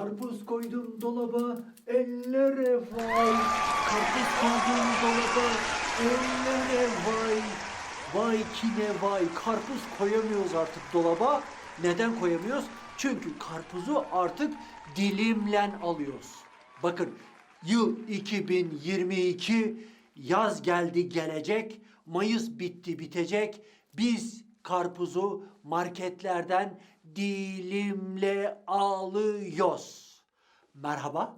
Karpuz koydum dolaba, ellere vay. Karpuz koydum dolaba, ellere vay. Vay ki ne vay. Karpuz koyamıyoruz artık dolaba. Neden koyamıyoruz? Çünkü karpuzu artık dilimlen alıyoruz. Bakın yıl 2022 yaz geldi gelecek. Mayıs bitti bitecek. Biz karpuzu marketlerden dilimle alıyoruz. Merhaba.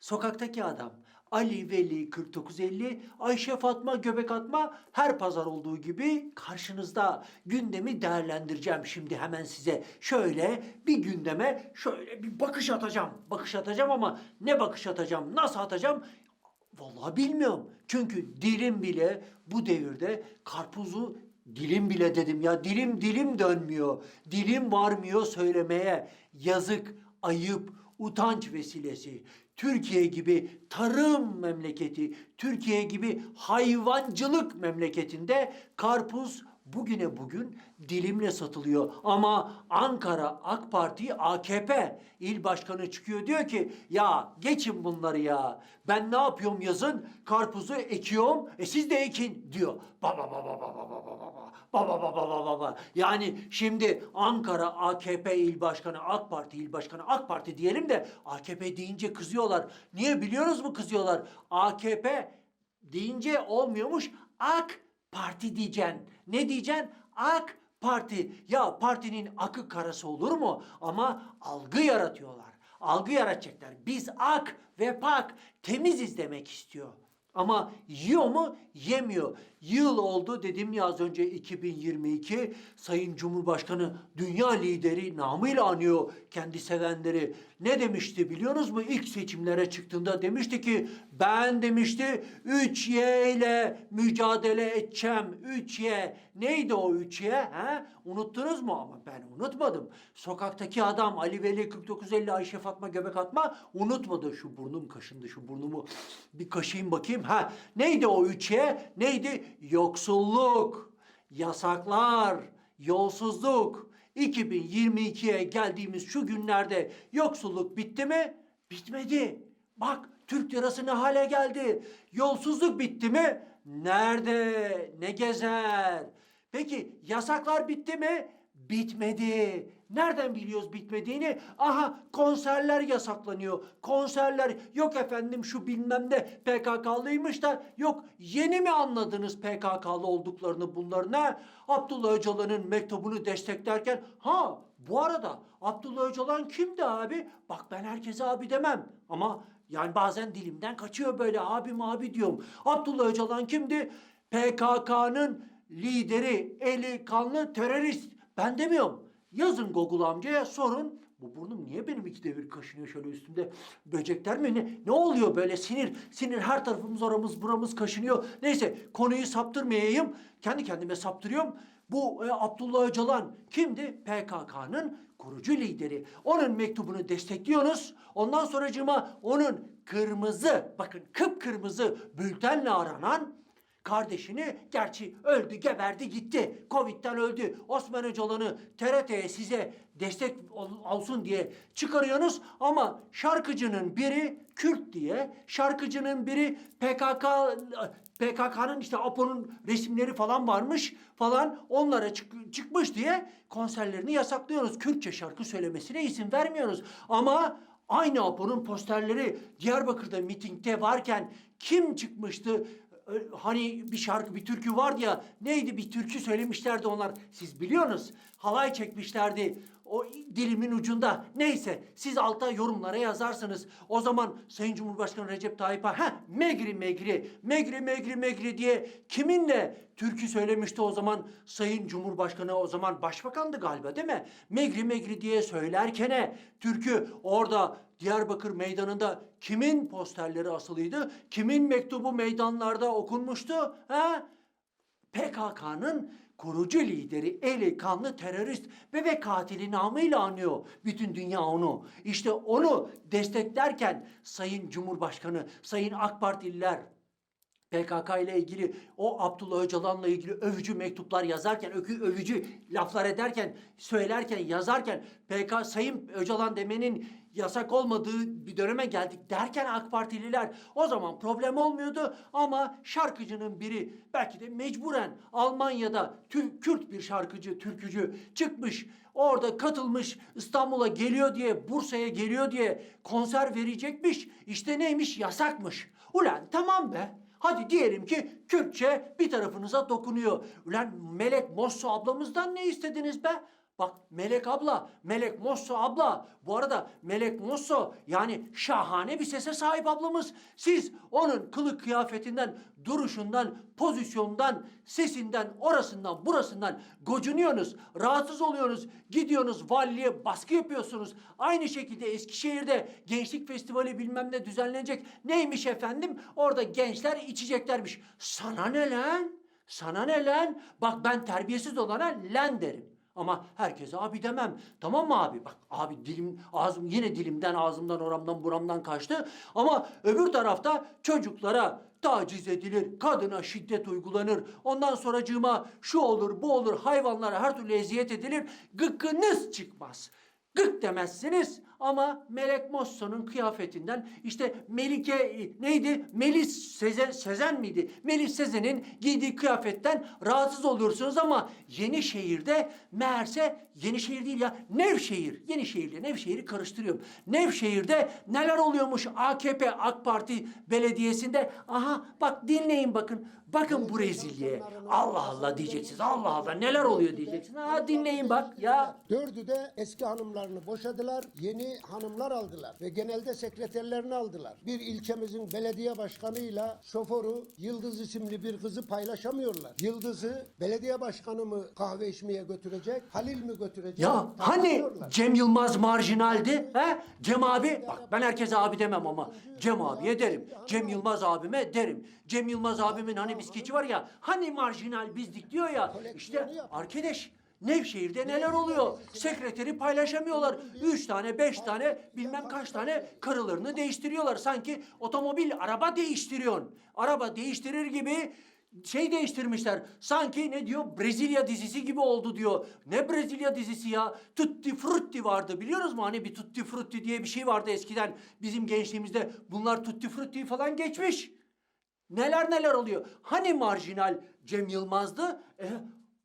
Sokaktaki adam. Ali Veli 4950, Ayşe Fatma Göbek Atma her pazar olduğu gibi karşınızda gündemi değerlendireceğim şimdi hemen size. Şöyle bir gündeme şöyle bir bakış atacağım. Bakış atacağım ama ne bakış atacağım, nasıl atacağım Vallahi bilmiyorum. Çünkü dilim bile bu devirde karpuzu dilim bile dedim ya dilim dilim dönmüyor. Dilim varmıyor söylemeye. Yazık, ayıp, utanç vesilesi. Türkiye gibi tarım memleketi, Türkiye gibi hayvancılık memleketinde karpuz bugüne bugün dilimle satılıyor. Ama Ankara AK Parti AKP il başkanı çıkıyor diyor ki ya geçin bunları ya. Ben ne yapıyorum yazın? Karpuzu ekiyorum. E siz de ekin diyor. Baba baba baba baba baba. Baba baba baba baba. Yani şimdi Ankara AKP il başkanı AK Parti il başkanı AK Parti diyelim de AKP deyince kızıyorlar. Niye biliyoruz mu kızıyorlar? AKP deyince olmuyormuş. AK Parti diyeceksin. Ne diyeceksin? AK Parti. Ya partinin akı karası olur mu? Ama algı yaratıyorlar. Algı yaratacaklar. Biz ak ve pak temiziz demek istiyor. Ama yiyor mu? Yemiyor. Yıl oldu dedim ya az önce 2022. Sayın Cumhurbaşkanı dünya lideri namıyla anıyor kendi sevenleri. Ne demişti biliyorsunuz mu? İlk seçimlere çıktığında demişti ki ben demişti 3Y ile mücadele edeceğim. 3Y. Neydi o 3Y? He? Unuttunuz mu? Ama ben unutmadım. Sokaktaki adam Ali Veli 4950 Ayşe Fatma Göbek Atma unutmadı. Şu burnum kaşındı. Şu burnumu bir kaşıyım bakayım. Ha, neydi o 3Y? Neydi? Yoksulluk, yasaklar, yolsuzluk. 2022'ye geldiğimiz şu günlerde yoksulluk bitti mi? Bitmedi. Bak Türk lirası ne hale geldi? Yolsuzluk bitti mi? Nerede? Ne gezer? Peki yasaklar bitti mi? Bitmedi. Nereden biliyoruz bitmediğini? Aha konserler yasaklanıyor. Konserler yok efendim şu bilmem ne PKK'lıymış da yok yeni mi anladınız PKK'lı olduklarını bunların ha? Abdullah Öcalan'ın mektubunu desteklerken ha bu arada Abdullah Öcalan kimdi abi? Bak ben herkese abi demem ama yani bazen dilimden kaçıyor böyle abim abi diyorum. Abdullah Öcalan kimdi? PKK'nın lideri, eli kanlı terörist. Ben demiyorum. Yazın Google amcaya sorun. Bu burnum niye benim iki devir kaşınıyor şöyle üstümde? Böcekler mi? Ne, ne oluyor böyle sinir? Sinir her tarafımız oramız buramız kaşınıyor. Neyse konuyu saptırmayayım. Kendi kendime saptırıyorum. Bu e, Abdullah Öcalan kimdi? PKK'nın kurucu lideri. Onun mektubunu destekliyorsunuz. Ondan sonracığıma onun kırmızı, bakın kıpkırmızı bültenle aranan Kardeşini gerçi öldü, geberdi, gitti. Covid'den öldü. Osman Öcalan'ı TRT'ye size destek ol- olsun diye çıkarıyorsunuz ama şarkıcının biri Kürt diye, şarkıcının biri PKK PKK'nın işte APO'nun resimleri falan varmış falan onlara çık- çıkmış diye konserlerini yasaklıyoruz. Kürtçe şarkı söylemesine izin vermiyoruz. Ama aynı APO'nun posterleri Diyarbakır'da mitingde varken kim çıkmıştı? Hani bir şarkı, bir türkü vardı ya. Neydi bir türkü söylemişlerdi onlar. Siz biliyorsunuz. Halay çekmişlerdi. O dilimin ucunda. Neyse siz alta yorumlara yazarsınız. O zaman Sayın Cumhurbaşkanı Recep Tayyip ha megri megri, megri megri megri diye kiminle türkü söylemişti o zaman Sayın Cumhurbaşkanı o zaman başbakandı galiba değil mi? Megri megri diye söylerken türkü orada Diyarbakır meydanında kimin posterleri asılıydı? Kimin mektubu meydanlarda okunmuştu? Ha? PKK'nın kurucu lideri eli kanlı terörist bebek katili namıyla anıyor. Bütün dünya onu. İşte onu desteklerken Sayın Cumhurbaşkanı, Sayın AK Partililer, PKK ile ilgili o Abdullah Öcalan'la ilgili övücü mektuplar yazarken, ökü, övücü laflar ederken, söylerken, yazarken PK Sayın Öcalan demenin yasak olmadığı bir döneme geldik derken AK Partililer o zaman problem olmuyordu ama şarkıcının biri belki de mecburen Almanya'da Tü- Kürt bir şarkıcı, türkücü çıkmış orada katılmış İstanbul'a geliyor diye Bursa'ya geliyor diye konser verecekmiş işte neymiş yasakmış. Ulan tamam be Hadi diyelim ki Kürtçe bir tarafınıza dokunuyor. Ulan Melek Mosso ablamızdan ne istediniz be? Bak Melek abla, Melek Mosso abla. Bu arada Melek Mosso yani şahane bir sese sahip ablamız. Siz onun kılık kıyafetinden, duruşundan, pozisyondan, sesinden, orasından, burasından gocunuyorsunuz. Rahatsız oluyorsunuz. Gidiyorsunuz valiliğe baskı yapıyorsunuz. Aynı şekilde Eskişehir'de Gençlik Festivali bilmem ne düzenlenecek. Neymiş efendim? Orada gençler içeceklermiş. Sana ne lan? Sana ne lan? Bak ben terbiyesiz olana lan derim. Ama herkese abi demem. Tamam mı abi? Bak abi dilim ağzım yine dilimden ağzımdan oramdan buramdan kaçtı. Ama öbür tarafta çocuklara taciz edilir, kadına şiddet uygulanır. Ondan sonracığıma şu olur, bu olur, hayvanlara her türlü eziyet edilir. Gıkkınız çıkmaz. Gık demezsiniz ama Melek Mosso'nun kıyafetinden işte Melike neydi? Melis Sezen, Sezen miydi? Melis Sezen'in giydiği kıyafetten rahatsız oluyorsunuz ama Yenişehir'de meğerse Yenişehir değil ya Nevşehir. Yenişehir'le Nevşehir'i karıştırıyorum. Nevşehir'de neler oluyormuş AKP AK Parti belediyesinde? Aha bak dinleyin bakın. Bakın bu rezilliğe. Allah Allah diyeceksiniz. Allah Allah neler oluyor diyeceksiniz. Ha dinleyin bak ya. Dördü de eski hanımlarını boşadılar, yeni hanımlar aldılar ve genelde sekreterlerini aldılar. Bir ilçemizin belediye başkanıyla şoförü Yıldız isimli bir kızı paylaşamıyorlar. Yıldız'ı belediye başkanı mı kahve içmeye götürecek, Halil mi götürecek? Ya hani. Cem Yılmaz marjinaldi? He? Cem abi, bak ben herkese abi demem ama Cem abiye derim. Cem Yılmaz abime derim. Cem Yılmaz abimin hani biskeci var ya, hani marjinal bizdik diyor ya. İşte arkadaş Nevşehir'de neler oluyor? Sekreteri paylaşamıyorlar. Üç tane, beş tane, bilmem kaç tane karılarını değiştiriyorlar. Sanki otomobil, araba değiştiriyorsun. Araba değiştirir gibi şey değiştirmişler. Sanki ne diyor? Brezilya dizisi gibi oldu diyor. Ne Brezilya dizisi ya? Tutti Frutti vardı biliyoruz mu? Hani bir Tutti Frutti diye bir şey vardı eskiden bizim gençliğimizde. Bunlar Tutti Frutti falan geçmiş. Neler neler oluyor. Hani marjinal Cem Yılmaz'dı? E,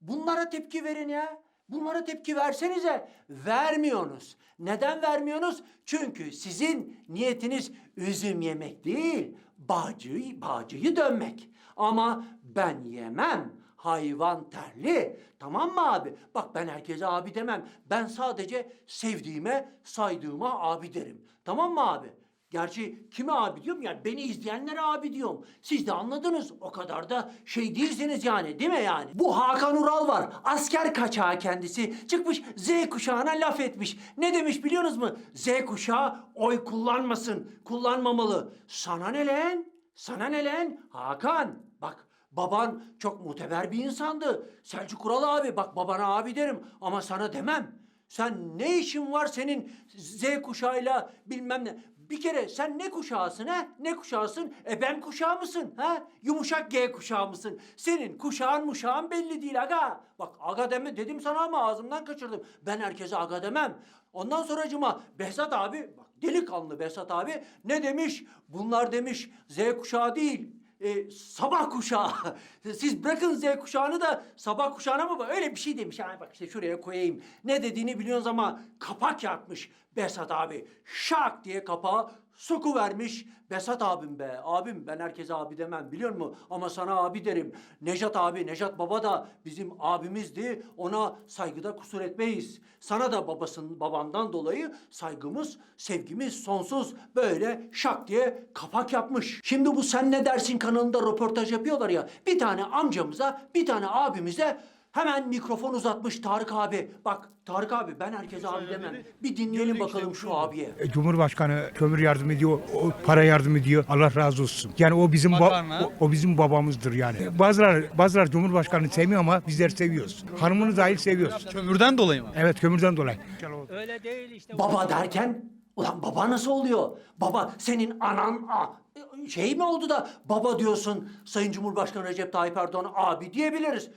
bunlara tepki verin ya. Bunlara tepki versenize. Vermiyorsunuz. Neden vermiyorsunuz? Çünkü sizin niyetiniz üzüm yemek değil, bağcıyı, bağcıyı dönmek. Ama ben yemem. Hayvan terli. Tamam mı abi? Bak ben herkese abi demem. Ben sadece sevdiğime, saydığıma abi derim. Tamam mı abi? Gerçi kime abi diyorum yani beni izleyenlere abi diyorum. Siz de anladınız o kadar da şey değilsiniz yani değil mi yani? Bu Hakan Ural var asker kaçağı kendisi çıkmış Z kuşağına laf etmiş. Ne demiş biliyorsunuz mu? Z kuşağı oy kullanmasın kullanmamalı. Sana ne lan? Sana ne lan? Hakan bak baban çok muteber bir insandı. Selçuk Ural abi bak babana abi derim ama sana demem. Sen ne işin var senin Z kuşağıyla bilmem ne. Bir kere sen ne kuşağısın ha? Ne kuşağısın? E ben kuşağı mısın ha? Yumuşak G kuşağı mısın? Senin kuşağın muşağın belli değil aga. Bak aga deme dedim sana ama ağzımdan kaçırdım. Ben herkese aga demem. Ondan sonracıma Behzat abi, bak delikanlı Behzat abi ne demiş? Bunlar demiş Z kuşağı değil e, sabah kuşağı. Siz bırakın Z kuşağını da sabah kuşağına mı? Öyle bir şey demiş. Yani bak işte şuraya koyayım. Ne dediğini biliyorsunuz ama kapak yapmış Besat abi. Şak diye kapağı soku vermiş. Besat abim be. Abim ben herkese abi demem biliyor musun? Ama sana abi derim. Nejat abi, Nejat baba da bizim abimizdi. Ona saygıda kusur etmeyiz. Sana da babasın babandan dolayı saygımız, sevgimiz sonsuz. Böyle şak diye kapak yapmış. Şimdi bu Sen Ne Dersin kanalında röportaj yapıyorlar ya. Bir tane amcamıza, bir tane abimize hemen mikrofon uzatmış Tarık abi. Bak Tarık abi ben herkese abi demem. Bir dinleyelim bakalım şu abiye. E, Cumhurbaşkanı kömür yardım ediyor, o para yardım ediyor. Allah razı olsun. Yani o bizim ba- Makarna. o, o bizim babamızdır yani. Bazılar bazılar Cumhurbaşkanı sevmiyor ama bizler seviyoruz. Hanımını dahil seviyoruz. Kömürden dolayı mı? Evet kömürden dolayı. Öyle değil işte. Baba derken ulan baba nasıl oluyor? Baba senin anan a, şey mi oldu da baba diyorsun Sayın Cumhurbaşkanı Recep Tayyip Erdoğan abi diyebiliriz.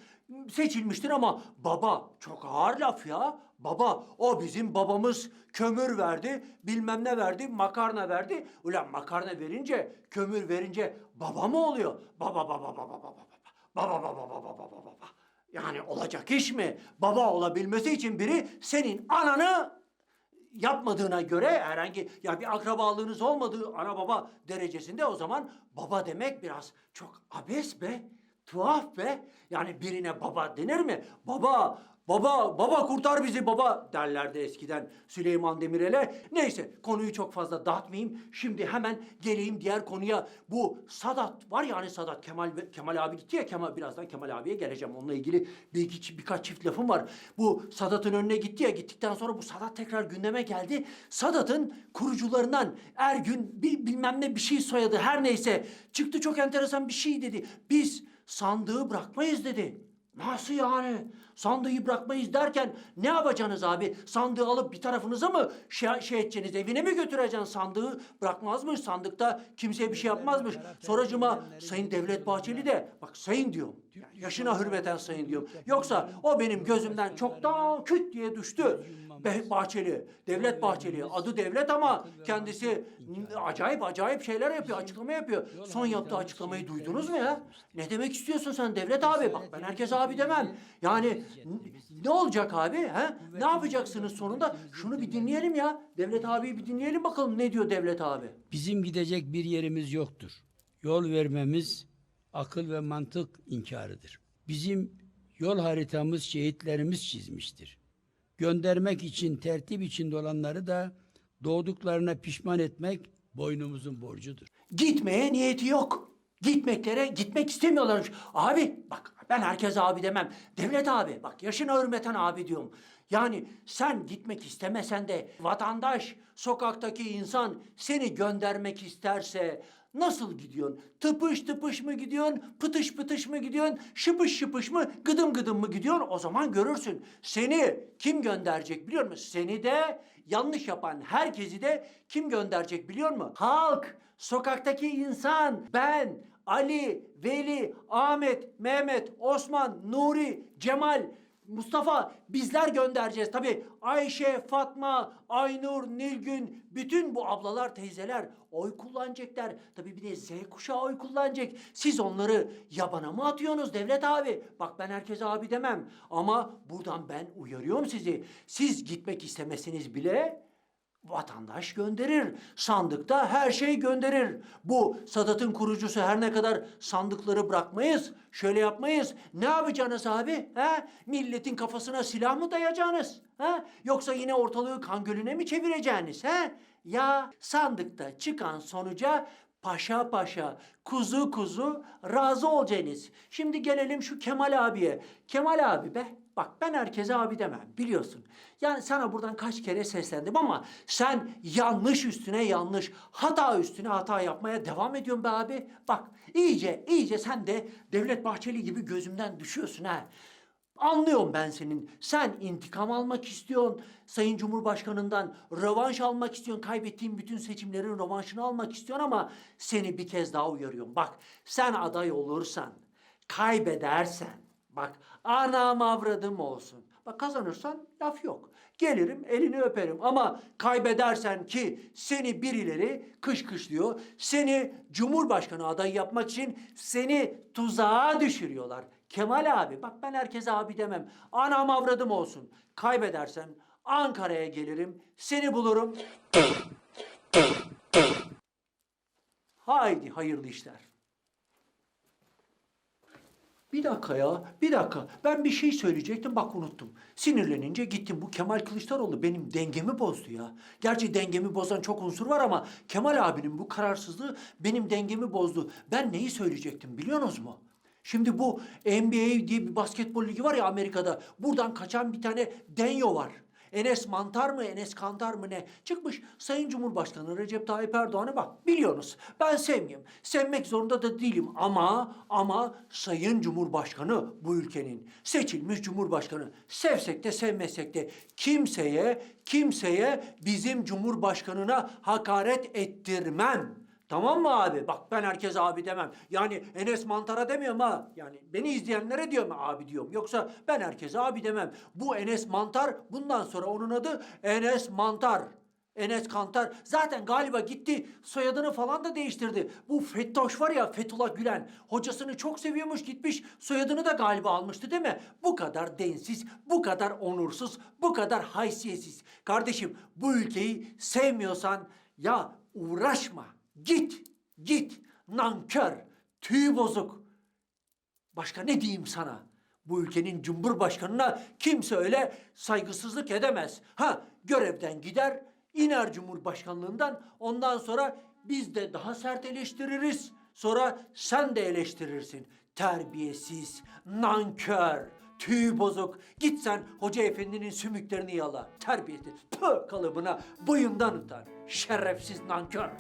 Seçilmiştir ama baba çok ağır laf ya. Baba o bizim babamız kömür verdi, bilmem ne verdi, makarna verdi. Ulan makarna verince, kömür verince baba mı oluyor? Baba baba baba baba baba. Baba baba baba baba baba. Yani olacak iş mi? Baba olabilmesi için biri senin ananı yapmadığına göre herhangi ya bir akrabalığınız olmadığı ana baba derecesinde o zaman baba demek biraz çok abes be. Tuhaf be. Yani birine baba denir mi? Baba, baba, baba kurtar bizi baba derlerdi eskiden Süleyman Demirel'e. Neyse konuyu çok fazla dağıtmayayım. Şimdi hemen geleyim diğer konuya. Bu Sadat var ya hani Sadat Kemal Kemal abi gitti ya Kemal birazdan Kemal abiye geleceğim. Onunla ilgili bir iki birkaç çift lafım var. Bu Sadat'ın önüne gitti ya gittikten sonra bu Sadat tekrar gündeme geldi. Sadat'ın kurucularından Ergün bir bilmem ne bir şey soyadı her neyse çıktı çok enteresan bir şey dedi. Biz sandığı bırakmayız dedi. Nasıl yani? Sandığı bırakmayız derken ne yapacaksınız abi? Sandığı alıp bir tarafınıza mı şey, şey edeceksiniz? Evine mi götüreceksin sandığı? Bırakmazmış sandıkta kimseye bir şey yapmazmış. Sonracıma Sayın Devlet Bahçeli de bak sayın diyorum. Yaşına hürmeten sayın diyorum. Yoksa o benim gözümden çoktan küt diye düştü. Bahçeli, Devlet Bahçeli. Adı devlet ama kendisi acayip acayip şeyler yapıyor, açıklama yapıyor. Son yaptığı açıklamayı duydunuz mu ya? Ne demek istiyorsun sen Devlet abi? Bak ben herkes abi demem. Yani ne olacak abi? He? Ne yapacaksınız sonunda? Şunu bir dinleyelim ya. Devlet abiyi bir dinleyelim bakalım ne diyor Devlet abi. Bizim gidecek bir yerimiz yoktur. Yol vermemiz akıl ve mantık inkarıdır. Bizim yol haritamız şehitlerimiz çizmiştir. Göndermek için tertip içinde olanları da doğduklarına pişman etmek boynumuzun borcudur. Gitmeye niyeti yok. Gitmeklere gitmek istemiyorlarmış. Abi bak ben herkes abi demem. Devlet abi bak yaşına hürmeten abi diyorum. Yani sen gitmek istemesen de vatandaş, sokaktaki insan seni göndermek isterse nasıl gidiyorsun? Tıpış tıpış mı gidiyorsun? Pıtış pıtış mı gidiyorsun? Şıpış şıpış mı? Gıdım gıdım mı gidiyorsun? O zaman görürsün. Seni kim gönderecek biliyor musun? Seni de yanlış yapan herkesi de kim gönderecek biliyor musun? Halk, sokaktaki insan, ben, Ali, Veli, Ahmet, Mehmet, Osman, Nuri, Cemal, Mustafa bizler göndereceğiz. Tabii Ayşe, Fatma, Aynur, Nilgün bütün bu ablalar, teyzeler oy kullanacaklar. Tabii bir de Z kuşağı oy kullanacak. Siz onları yabana mı atıyorsunuz devlet abi? Bak ben herkese abi demem. Ama buradan ben uyarıyorum sizi. Siz gitmek istemesiniz bile vatandaş gönderir. Sandıkta her şey gönderir. Bu Sadat'ın kurucusu her ne kadar sandıkları bırakmayız, şöyle yapmayız. Ne yapacaksınız abi? He? Milletin kafasına silah mı dayayacaksınız? He? Yoksa yine ortalığı kan gölüne mi çevireceksiniz? He? Ya sandıkta çıkan sonuca paşa paşa, kuzu kuzu razı olacaksınız. Şimdi gelelim şu Kemal abiye. Kemal abi be. Bak ben herkese abi demem biliyorsun. Yani sana buradan kaç kere seslendim ama sen yanlış üstüne yanlış, hata üstüne hata yapmaya devam ediyorsun be abi. Bak iyice iyice sen de Devlet Bahçeli gibi gözümden düşüyorsun ha. Anlıyorum ben senin. Sen intikam almak istiyorsun. Sayın Cumhurbaşkanından rövanş almak istiyorsun. Kaybettiğin bütün seçimlerin rövanşını almak istiyorsun ama seni bir kez daha uyarıyorum. Bak sen aday olursan, kaybedersen, bak anam avradım olsun. Bak kazanırsan laf yok. Gelirim elini öperim ama kaybedersen ki seni birileri kışkışlıyor. Seni Cumhurbaşkanı adayı yapmak için seni tuzağa düşürüyorlar. Kemal abi bak ben herkese abi demem. Anam avradım olsun. Kaybedersen Ankara'ya gelirim. Seni bulurum. Haydi hayırlı işler. Bir dakika ya, bir dakika. Ben bir şey söyleyecektim, bak unuttum. Sinirlenince gittim. Bu Kemal Kılıçdaroğlu benim dengemi bozdu ya. Gerçi dengemi bozan çok unsur var ama Kemal abinin bu kararsızlığı benim dengemi bozdu. Ben neyi söyleyecektim biliyorsunuz mu? Şimdi bu NBA diye bir basketbol ligi var ya Amerika'da. Buradan kaçan bir tane Denyo var. Enes Mantar mı, Enes Kantar mı ne? Çıkmış Sayın Cumhurbaşkanı Recep Tayyip Erdoğan'a bak biliyorsunuz. Ben sevmiyorum. Sevmek zorunda da değilim ama ama Sayın Cumhurbaşkanı bu ülkenin seçilmiş Cumhurbaşkanı. Sevsek de sevmesek de kimseye kimseye bizim Cumhurbaşkanına hakaret ettirmem. Tamam mı abi? Bak ben herkese abi demem. Yani Enes Mantar'a demiyorum ha. Yani beni izleyenlere diyorum abi diyorum. Yoksa ben herkese abi demem. Bu Enes Mantar bundan sonra onun adı Enes Mantar. Enes Kantar zaten galiba gitti soyadını falan da değiştirdi. Bu Fettoş var ya Fethullah Gülen hocasını çok seviyormuş gitmiş soyadını da galiba almıştı değil mi? Bu kadar densiz, bu kadar onursuz, bu kadar haysiyetsiz. Kardeşim bu ülkeyi sevmiyorsan ya uğraşma. Git, git. Nankör, tüy bozuk. Başka ne diyeyim sana? Bu ülkenin cumhurbaşkanına kimse öyle saygısızlık edemez. Ha görevden gider, iner cumhurbaşkanlığından. Ondan sonra biz de daha sert eleştiririz. Sonra sen de eleştirirsin. Terbiyesiz, nankör, tüy bozuk. Git sen hoca efendinin sümüklerini yala. Terbiyesiz. Püh kalıbına boyundan utan. Şerefsiz nankör.